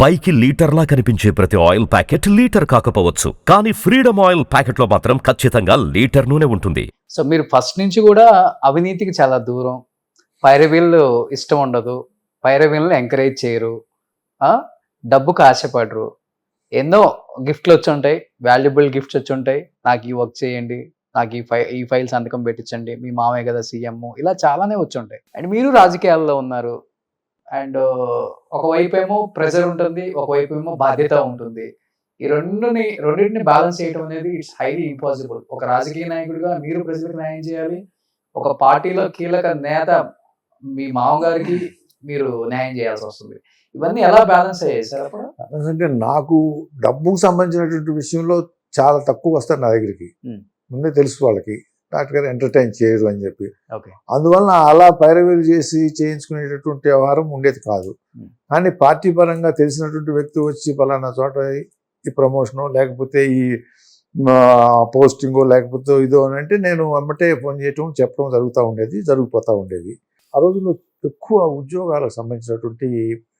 పైకి లీటర్లా కనిపించే ప్రతి ఆయిల్ ప్యాకెట్ లీటర్ కాకపోవచ్చు. కానీ ఫ్రీడమ్ ఆయిల్ ప్యాకెట్లో మాత్రం ఖచ్చితంగా లీటర్ నూనె ఉంటుంది. సో మీరు ఫస్ట్ నుంచి కూడా అవినీతికి చాలా దూరం. పైరవీళ్ళు ఇష్టం ఉండదు. పైరవీళ్ళని ఎంకరేజ్ చేయరు. డబ్బుకు ఆశపడరు. ఎన్నో గిఫ్ట్లు వచ్చి ఉంటాయి. వాల్యుబుల్ గిఫ్ట్స్ వచ్చి ఉంటాయి. నాకు ఈ వర్క్ చేయండి. నాకు ఈ ఫై ఈ ఫైల్ సంతకం పెట్టించండి. మీ మామయ్య కదా సీఎం ఇలా చాలానే వచ్చి ఉంటాయి. అండ్ మీరు రాజకీయాల్లో ఉన్నారు. అండ్ ఒకవైపు ఏమో ప్రెజర్ ఉంటుంది ఒకవైపు ఏమో బాధ్యత ఉంటుంది. ఈ రెండుని రెండింటిని బ్యాలెన్స్ చేయడం అనేది ఇట్స్ హైలీ ఇంపాసిబుల్. ఒక రాజకీయ నాయకుడిగా మీరు ప్రజలకు న్యాయం చేయాలి ఒక పార్టీలో కీలక నేత మీ మామగారికి మీరు న్యాయం చేయాల్సి వస్తుంది. ఇవన్నీ ఎలా బ్యాలెన్స్ అయ్యాయి సార్ అప్పుడు? అంటే నాకు డబ్బుకు సంబంధించినటువంటి విషయంలో చాలా తక్కువ వస్తారు నా దగ్గరికి. ముందే తెలుసు వాళ్ళకి. డాక్టర్ గారు ఎంటర్టైన్ చేయరు అని చెప్పి. ఓకే. అందువలన అలా పైరవీలు చేసి చేయించుకునేటటువంటి వ్యవహారం ఉండేది కాదు. కానీ పార్టీ పరంగా తెలిసినటువంటి వ్యక్తి వచ్చి పలానా చోట ఈ ప్రమోషను లేకపోతే ఈ పోస్టింగో లేకపోతే ఇదో అని అంటే నేను అమ్మటే ఫోన్ చేయటం చెప్పడం జరుగుతూ ఉండేది జరిగిపోతూ ఉండేది. ఆ రోజుల్లో ఎక్కువ ఉద్యోగాలకు సంబంధించినటువంటి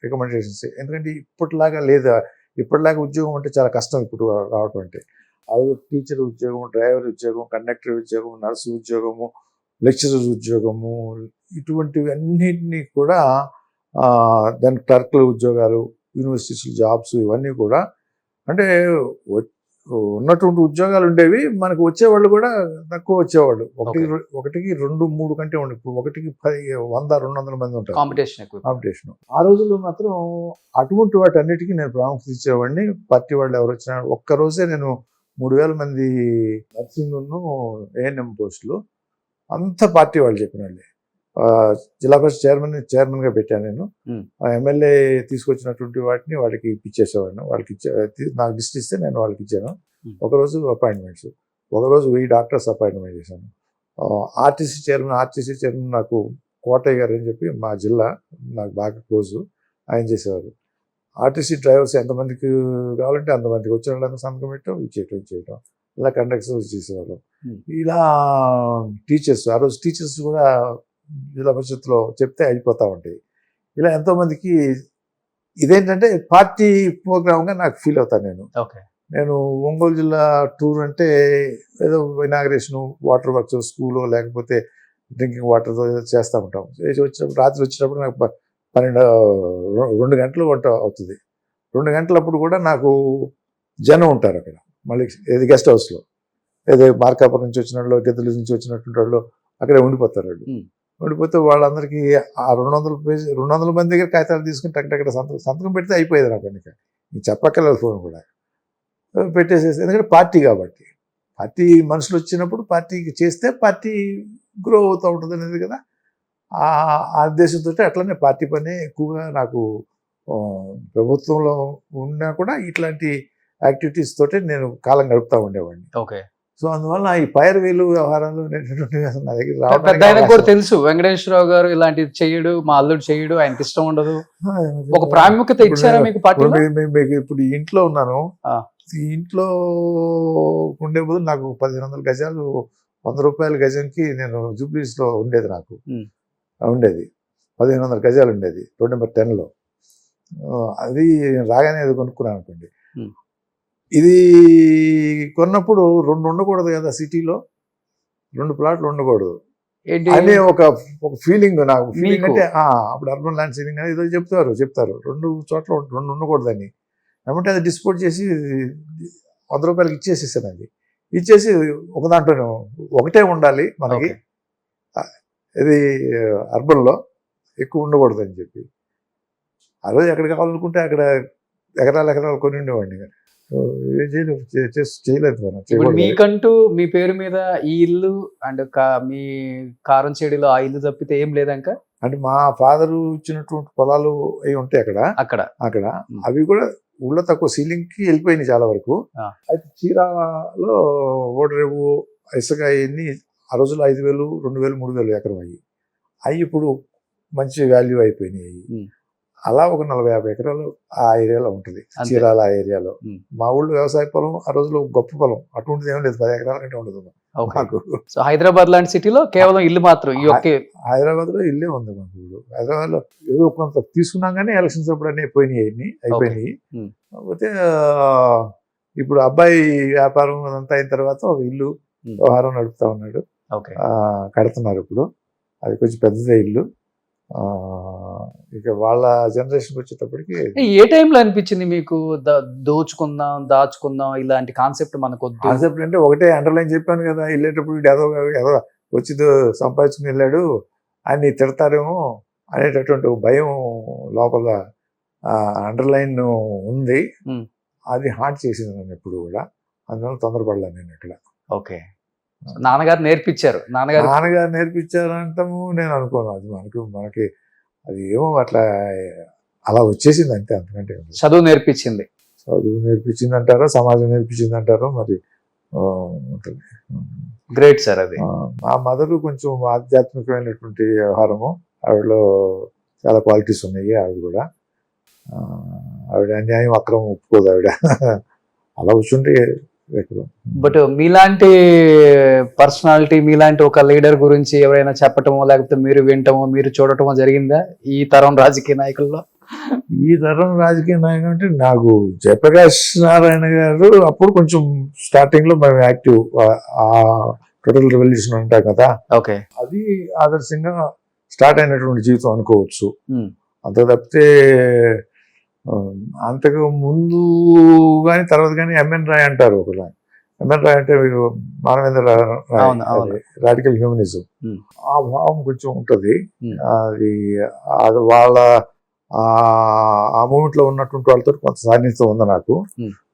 రికమెండేషన్స్ ఎందుకంటే ఇప్పటిలాగా లేదా ఇప్పటిలాగా ఉద్యోగం అంటే చాలా కష్టం ఇప్పుడు రావటం అంటే. అది టీచర్ ఉద్యోగం డ్రైవర్ ఉద్యోగం కండక్టర్ ఉద్యోగం నర్సు ఉద్యోగము లెక్చరర్ ఉద్యోగము ఇటువంటివి అన్నింటినీ కూడా దాని క్లర్క్ల ఉద్యోగాలు యూనివర్సిటీస్ జాబ్స్ ఇవన్నీ కూడా అంటే ఉన్నటువంటి ఉద్యోగాలు ఉండేవి మనకు వచ్చేవాళ్ళు కూడా తక్కువ వచ్చేవాళ్ళు. ఒకటి ఒకటికి రెండు మూడు కంటే ఉండే ఇప్పుడు ఒకటికి పది వంద రెండు వందల మంది ఉంటారు. కాంపిటీషన్ ఎక్కువ. కాంపిటీషన్. ఆ రోజుల్లో మాత్రం అటువంటి వాటి అన్నిటికీ నేను ప్రాముఖ్యత ఇచ్చేవాడిని. పార్టీ వాళ్ళు ఎవరు వచ్చినా ఒక్క రోజే నేను మూడు వేల మంది నర్సింగ్ను ఏఎన్ఎం పోస్టులు. అంత పార్టీ వాళ్ళు చెప్పిన వాళ్ళే జిల్లా పరిషత్ చైర్మన్ చైర్మన్గా పెట్టాను నేను. ఆ ఎమ్మెల్యే తీసుకొచ్చినటువంటి వాటిని వాళ్ళకి ఇప్పించేసేవాడిని వాళ్ళకి నాకు లిస్ట్ ఇస్తే నేను వాళ్ళకి ఇచ్చాను. ఒకరోజు అపాయింట్మెంట్స్. ఒకరోజు వెయ్యి డాక్టర్స్ అపాయింట్మెంట్ చేశాను. ఆర్టీసీ చైర్మన్ ఆర్టీసీ చైర్మన్ నాకు కోటయ్య గారు అని చెప్పి మా జిల్లా నాకు బాగా క్లోజ్. ఆయన చేసేవారు. ఆర్టీసీ డ్రైవర్స్ ఎంతమందికి కావాలంటే అంతమందికి వచ్చిన వాళ్ళకి సంతకం పెట్టడం ఇచ్చేయటం ఇచ్చేయటం. ఇలా కండక్టర్స్ చేసేవాళ్ళం. Hmm. ఇలా టీచర్స్ ఆ రోజు టీచర్స్ కూడా జిల్లా పరిషత్లో చెప్తే అయిపోతూ ఉంటాయి. ఇలా ఎంతోమందికి ఇదేంటంటే పార్టీ ప్రోగ్రామ్గా నాకు ఫీల్ అవుతాను నేను. ఓకే. నేను ఒంగోలు జిల్లా టూర్ అంటే ఏదో ఇనాగ్రేషన్ వాటర్ వర్క్స్ స్కూల్ లేకపోతే డ్రింకింగ్ వాటర్ చేస్తూ ఉంటాం. చేసి వచ్చినప్పుడు రాత్రి వచ్చినప్పుడు నాకు పన్నెండు రెండు గంటలు వంట అవుతుంది. రెండు గంటలప్పుడు కూడా నాకు జనం ఉంటారు అక్కడ. మళ్ళీ ఏది గెస్ట్ హౌస్లో ఏదో మార్కాపురం నుంచి వచ్చిన వాళ్ళు గెద్దల నుంచి వచ్చినటువంటి వాళ్ళు అక్కడే ఉండిపోతారు వాళ్ళు. ఉండిపోతే వాళ్ళందరికీ ఆ రెండు వందల పేజీ రెండు వందల మంది దగ్గర కాగితాలు తీసుకుని టక్ టక్ సంతకం సంతకం పెడితే అయిపోయేది నాకు కనుక నేను చెప్పక్కర్లేదు ఫోన్ కూడా. పెట్టేసేసి ఎందుకంటే పార్టీ కాబట్టి. పార్టీ మనుషులు వచ్చినప్పుడు పార్టీకి చేస్తే పార్టీ గ్రో అవుతూ ఉంటుంది అనేది కదా. ఆ ఉద్దేశంతో అట్లనే పార్టీ పని ఎక్కువగా నాకు ప్రభుత్వంలో ఉన్నా కూడా ఇట్లాంటి యాక్టివిటీస్ తోటే నేను కాలం గడుపుతూ ఉండేవాడిని. ఓకే. సో అందువల్ల ఈ పైరవీలు వ్యవహారాలు అనేటటువంటివి అసలు నా దగ్గర కూడా తెలుసు. వెంకటేశ్వరరావు గారు ఇలాంటిది చేయడు మా అల్లుడు చేయడు ఆయనకి ఇష్టం ఉండదు. ఒక ప్రాముఖ్యత ఇచ్చారా మీకు మీ- మీకు ఇప్పుడు ఇంట్లో ఉన్నాను. ఇంట్లో ఉండే బదులు నాకు పదిహేను వందల గజాలు వంద రూపాయల గజంకి నేను జూబ్లీస్లో ఉండేది నాకు. ఉండేది. పదిహేను వందల గజాలు ఉండేది రోడ్ నెంబర్ టెన్లో ఆ, అది రాగానే అది కొనుక్కున్నాను అనుకోండి. ఇది కొన్నప్పుడు రెండు ఉండకూడదు కదా సిటీలో. రెండు ప్లాట్లు ఉండకూడదు. ఏంటి? అనే ఒక ఒక ఫీలింగ్ నాకు. ఫీలింగ్? అంటే అప్పుడు అర్బన్ ల్యాండ్ సీలింగ్ అని ఏదో చెప్తారు చెప్తారు. రెండు చోట్ల రెండు ఉండకూడదని. ఏమంటే అది డిస్పోజ్ చేసి వంద రూపాయలకి ఇచ్చేసేసాను అది. ఇచ్చేసి ఒక దాంట్లో ఒకటే ఉండాలి మనకి. ఇది అర్బన్లో ఎక్కువ ఉండకూడదు అని చెప్పి. ఆ రోజు ఎక్కడ కావాలనుకుంటే అక్కడ ఎకరాలు ఎకరాలు కొని ఉండేవాడిని చేయలేదు మనం. మీకంటూ మీ పేరు మీద ఈ ఇల్లు అండ్ మీ కారం చెడిలో ఆ ఇల్లు తప్పితే ఏం లేదంక? అంటే మా ఫాదరు ఇచ్చినటువంటి పొలాలు అవి ఉంటాయి అక్కడ. అక్కడ. అక్కడ. అవి కూడా ఊళ్ళో తక్కువ సీలింగ్కి వెళ్ళిపోయినాయి చాలా వరకు. అయితే చీరాలో ఓడరేవు ఇసుక అవన్నీ ఆ రోజుల్లో ఐదు వేలు రెండు వేలు మూడు వేలు ఎకరం అయ్యి. అవి ఇప్పుడు మంచి వాల్యూ అయిపోయినాయి. అలా ఒక నలభై యాభై ఎకరాలు ఆ ఏరియాలో ఉంటుంది. అంతే. చీరాల ఆ ఏరియాలో. మా ఊళ్ళో వ్యవసాయ పొలం ఆ రోజులో గొప్ప పొలం. అటువంటిది ఏం లేదు. పది ఎకరాల కంటే ఉండదు మాకు. సో హైదరాబాద్ లాంటి సిటీలో కేవలం ఇల్లు మాత్రం ఈ ఒకే హైదరాబాద్లో ఇల్లే ఉంది మాకు ఇప్పుడు హైదరాబాద్లో ఏదో కొంత తీసుకున్నాం కానీ ఎలక్షన్స్ అప్పుడు అన్నీ అన్ని అయిపోయినాయి. కాకపోతే ఇప్పుడు అబ్బాయి వ్యాపారం అదంతా అయిన తర్వాత ఒక ఇల్లు. వ్యవహారం నడుపుతా ఉన్నాడు. కడుతున్నారు ఇప్పుడు. అది కొంచెం పెద్దదే ఇల్లు. ఆ, ఇక వాళ్ళ జనరేషన్కి వచ్చేటప్పటికి ఏ టైంలో అనిపించింది మీకు ద- దోచుకుందాం దాచుకుందాం? ఇలాంటి కాన్సెప్ట్ మనకు కాన్సెప్ట్ అంటే ఒకటే అండర్లైన్ చెప్పాను కదా వెళ్ళేటప్పుడు వీడు ఏదో ఏదో వచ్చి సంపాదించుకుని వెళ్ళాడు అని తిడతారేమో అనేటటువంటి భయం లోపల అండర్లైన్ ఉంది. అది హార్ట్ చేసింది నన్ను ఎప్పుడు కూడా. అందువల్ల తొందరపడలే నేను ఇక్కడ ఓకే. నాన్నగారు నేర్పించారు. నాన్నగారు నాన్నగారు నేర్పించారంటాము నేను అనుకోను. అది మనకి మనకి అది ఏమో అట్లా అలా వచ్చేసింది అంతే అంతకంటే. చదువు నేర్పించింది. చదువు నేర్పించింది అంటారో సమాజం నేర్పించింది అంటారో మరి ఉంటుంది. గ్రేట్ సార్ అది. మా మదరు కొంచెం ఆధ్యాత్మికమైనటువంటి వ్యవహారము. ఆవిడలో చాలా క్వాలిటీస్ ఉన్నాయి ఆవిడ కూడా. ఆవిడ అన్యాయం అక్రమం ఒప్పుకోదు ఆవిడ. అలా ఎక్కడ బట్ మీలాంటి పర్సనాలిటీ మీలాంటి ఒక లీడర్ గురించి ఎవరైనా చెప్పటమో లేకపోతే మీరు వింటమో మీరు చూడటమో జరిగిందా ఈ తరం రాజకీయ నాయకుల్లో? ఈ తరం రాజకీయ నాయకుడు అంటే నాకు జయప్రకాష్ నారాయణ గారు అప్పుడు కొంచెం స్టార్టింగ్లో మేము యాక్టివ్ ఆ టోటల్ రెవల్యూషన్ అంటాం కదా. ఓకే. అది ఆదర్శంగా స్టార్ట్ అయినటువంటి జీవితం అనుకోవచ్చు. అంత తప్పితే అంతకు ముందు కానీ తర్వాత కానీ ఎంఎన్ రాయ్ అంటారు ఒకలా ఎంఎన్ రాయ్ అంటే మీరు మానవేంద్ర. Radical humanism. ఆ భావం కొంచెం ఉంటుంది. అది అది వాళ్ళ ఆ ఆ మూమెంట్లో ఉన్నటువంటి వాళ్ళతో కొంత సాన్నిధ్యం ఉంది నాకు.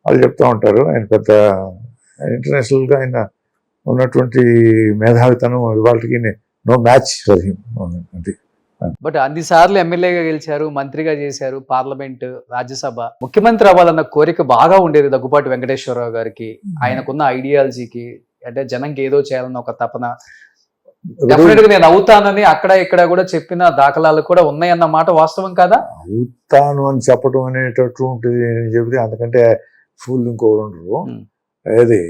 వాళ్ళు చెప్తా ఉంటారు ఆయన పెద్ద ఇంటర్నేషనల్గా ఆయన ఉన్నటువంటి మేధావితనం వాళ్ళకి నో మ్యాచ్ ఫర్ హిమ్ అది బట్ అన్ని సార్లు ఎమ్మెల్యేగా గెలిచారు మంత్రిగా చేశారు పార్లమెంట్ రాజ్యసభ. ముఖ్యమంత్రి అవ్వాలన్న కోరిక బాగా ఉండేది దగ్గుపాటి వెంకటేశ్వరరావు గారికి. ఆయనకున్న ఐడియాలజీకి అంటే జనంకి ఏదో చేయాలన్న ఒక తపన. డెఫినెట్గా నేను అవుతానని అక్కడ ఇక్కడ కూడా చెప్పిన దాఖలాలు కూడా ఉన్నాయన్న మాట వాస్తవం కాదా? అవుతాను అని చెప్పడం అనేటటువంటిది నేను చెబితే అంతకంటే ఫుల్ ఇంకోటి ఉండరు Hmm. ఏది?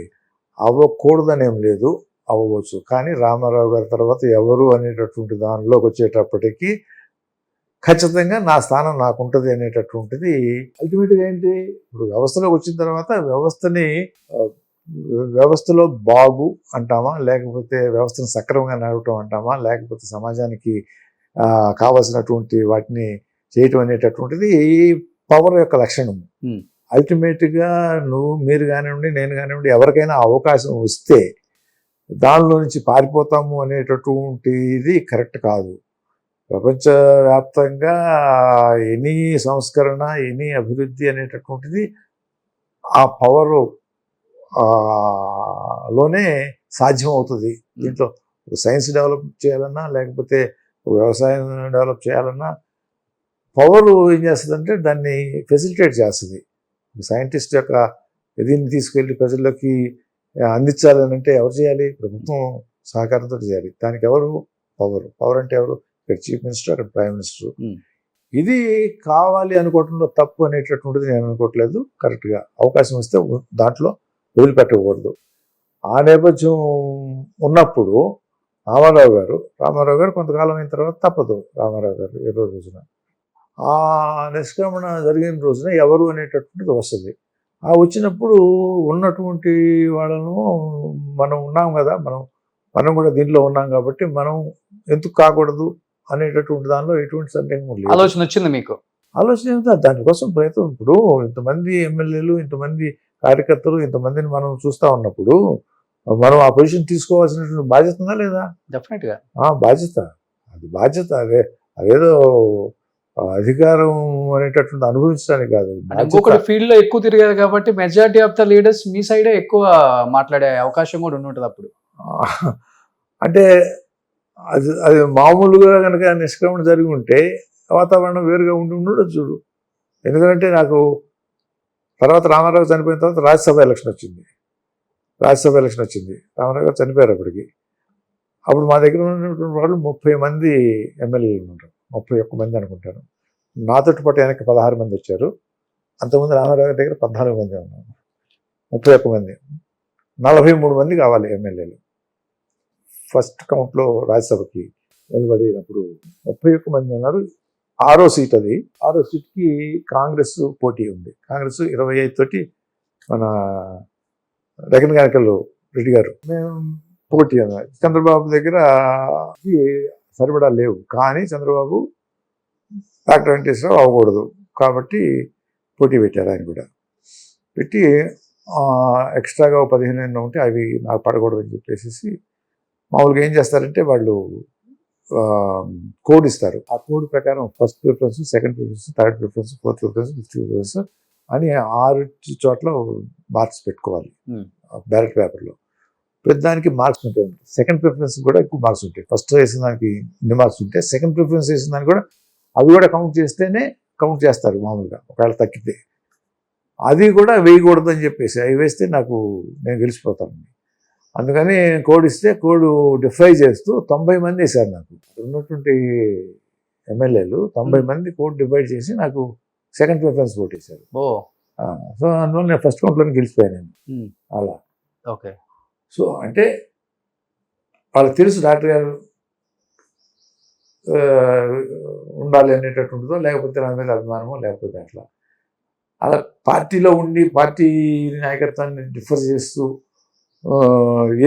అవ్వకూడదనేం లేదు. అవ్వవచ్చు కానీ రామారావు గారి తర్వాత ఎవరు అనేటటువంటి దానిలోకి వచ్చేటప్పటికి ఖచ్చితంగా నా స్థానం నాకు ఉంటుంది అనేటటువంటిది అల్టిమేట్గా ఏంటి? ఇప్పుడు వ్యవస్థలోకి వచ్చిన తర్వాత వ్యవస్థని వ్యవస్థలో బాగు అంటామా? లేకపోతే వ్యవస్థను సక్రమంగా నడవటం అంటామా? లేకపోతే సమాజానికి కావలసినటువంటి వాటిని చేయటం అనేటటువంటిది పవర్ యొక్క లక్షణం Hmm. అల్టిమేట్గా నువ్వు మీరు కానివ్వండి నేను కానివ్వండి ఎవరికైనా అవకాశం వస్తే దానిలో నుంచి పారిపోతాము అనేటటువంటిది కరెక్ట్ కాదు. ప్రపంచవ్యాప్తంగా ఎనీ సంస్కరణ ఎనీ అభివృద్ధి అనేటటువంటిది ఆ పవరు లోనే సాధ్యం అవుతుంది దీంట్లో సైన్స్ డెవలప్ చేయాలన్నా లేకపోతే వ్యవసాయం డెవలప్ చేయాలన్నా పవర్ ఏం చేస్తుందంటే దాన్ని ఫెసిలిటేట్ చేస్తుంది. సైంటిస్ట్ యొక్క దీన్ని తీసుకెళ్ళి ప్రజల్లోకి అందించాలని అంటే ఎవరు చేయాలి? ప్రభుత్వం సహకారంతో చేయాలి. దానికి ఎవరు పవర్. పవర్ అంటే ఎవరు? ఇక్కడ చీఫ్ మినిస్టర్ అక్కడ ప్రైమ్ మినిస్టర్. ఇది కావాలి అనుకోవటంలో తప్పు అనేటటువంటిది నేను అనుకోవట్లేదు. కరెక్ట్గా అవకాశం వస్తే ఉ- దాంట్లో వదిలిపెట్టకూడదు. ఆ నేపథ్యం ఉన్నప్పుడు రామారావు గారు రామారావు గారు కొంతకాలం అయిన తర్వాత తప్పదు. రామారావు గారు ఏదో రోజున. ఆ నిష్క్రమణ జరిగిన రోజున ఎవరు అనేటటువంటిది వస్తుంది. ఆ వచ్చినప్పుడు ఉన్నటువంటి వాళ్ళను మనం ఉన్నాం కదా మనం మనం కూడా దీంట్లో ఉన్నాం కాబట్టి మనం ఎందుకు కాకూడదు అనేటటువంటి దానిలో ఎటువంటి సందేహం లేదు. ఆలోచన వచ్చింది మీకు? ఆలోచన ఏమిటో దానికోసం ప్రయత్నం. ఇప్పుడు ఇంతమంది ఎమ్మెల్యేలు ఇంతమంది కార్యకర్తలు ఇంతమందిని మనం చూస్తా ఉన్నప్పుడు మనం ఆ పొజిషన్ తీసుకోవాల్సినటువంటి బాధ్యత ఉందా లేదా? డెఫినెట్గా. ఆ బాధ్యత అది బాధ్యత అదే అదేదో అధికారం అనేటటువంటి అనుభవించడానికి కాదు. ఫీల్డ్లో ఎక్కువ తిరిగారు కాబట్టి మెజారిటీ ఆఫ్ ద లీడర్స్ మీ సైడే ఎక్కువ మాట్లాడే అవకాశం కూడా ఉంటుంది అప్పుడు. అంటే అది అది మామూలుగా కనుక నిష్క్రమణ జరిగి ఉంటే వాతావరణం వేరుగా ఉండి చూడు. ఎందుకంటే నాకు తర్వాత రామారావు చనిపోయిన తర్వాత రాజ్యసభ ఎలక్షన్ వచ్చింది. రాజ్యసభ ఎలక్షన్ వచ్చింది. రామారావు గారు చనిపోయారు అప్పటికి. అప్పుడు మా దగ్గర ఉన్నటువంటి వాళ్ళు ముప్పై మంది ఎమ్మెల్యేలు ఉంటారు ముప్పై ఒక్క మంది అనుకుంటాను. నాతోటి పాటు వెనక్కి పదహారు మంది వచ్చారు. అంతకుముందు రామారావు గారి దగ్గర పద్నాలుగు మంది ఉన్నాను ముప్పై ఒక్క మంది. నలభై మూడు మంది కావాలి ఎమ్మెల్యేలు. ఫస్ట్ కౌంట్లో రాజ్యసభకి నిలబడినప్పుడు ముప్పై ఒక్క మంది ఉన్నారు. ఆరో సీట్ అది. ఆరో సీట్కి కాంగ్రెస్ పోటీ ఉంది. కాంగ్రెస్ ఇరవై ఐదు తోటి మన రకన్ గానకల్లు రెడ్డి గారు. మేము పోటీ అన్నారు. చంద్రబాబు దగ్గర సరిపడా లేవు. కానీ చంద్రబాబు డాక్టర్ వెంకటేశ్వరరావు అవ్వకూడదు. కాబట్టి పోటీ పెట్టారు ఆయన కూడా. పెట్టి ఎక్స్ట్రాగా పదిహేను ఎన్నో ఉంటే అవి నాకు పడకూడదని చెప్పేసి మామూలుగా ఏం చేస్తారంటే వాళ్ళు కోడ్ ఇస్తారు. ఆ కోడ్ ప్రకారం first preference second preference third preference fourth preference fifth preference అని ఆరు చోట్ల మార్క్స్ పెట్టుకోవాలి. బ్యాలెట్ పేపర్లో. ప్రతిదానికి మార్క్స్ ఉంటాయి. సెకండ్ ప్రిఫరెన్స్ కూడా ఎక్కువ మార్క్స్ ఉంటాయి. ఫస్ట్ వేసిన దానికి ఇన్ని మార్క్స్ ఉంటాయి సెకండ్ ప్రిఫరెన్స్ వేసిన దానికి కూడా అవి కూడా కౌంట్ చేస్తేనే కౌంట్ చేస్తారు మామూలుగా. ఒకవేళ తగ్గితే. అది కూడా వేయకూడదు అని చెప్పేసి అవి వేస్తే నాకు నేను గెలిచిపోతాను. అందుకని కోడ్ ఇస్తే కోడ్ డిఫై చేస్తూ తొంభై మంది వేశారు నాకు. ఉన్నటువంటి ఎమ్మెల్యేలు తొంభై మంది కోడ్ డివైడ్ చేసి నాకు సెకండ్ ప్రిఫరెన్స్ ఓట్ వేశారు. ఓ. ఆ, సో అందువల్ల నేను ఫస్ట్ కౌంట్లోనే గెలిచిపోయాను Hmm. అలా. ఓకే సో అంటే వాళ్ళకి తెలుసు డాక్టర్ గారు ఉండాలి ఉండాలి ఉంటుందో లేకపోతే నా మీద అభిమానమో లేకపోతే అట్లా. అలా పార్టీలో ఉండి పార్టీ నాయకత్వాన్ని డిఫర్ చేస్తూ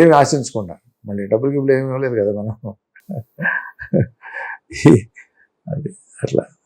ఏమి ఆశించకుండా మళ్ళీ డబ్బులు గిబ్బులు ఏమి ఇవ్వలేదు కదా మనం. అది అట్లా.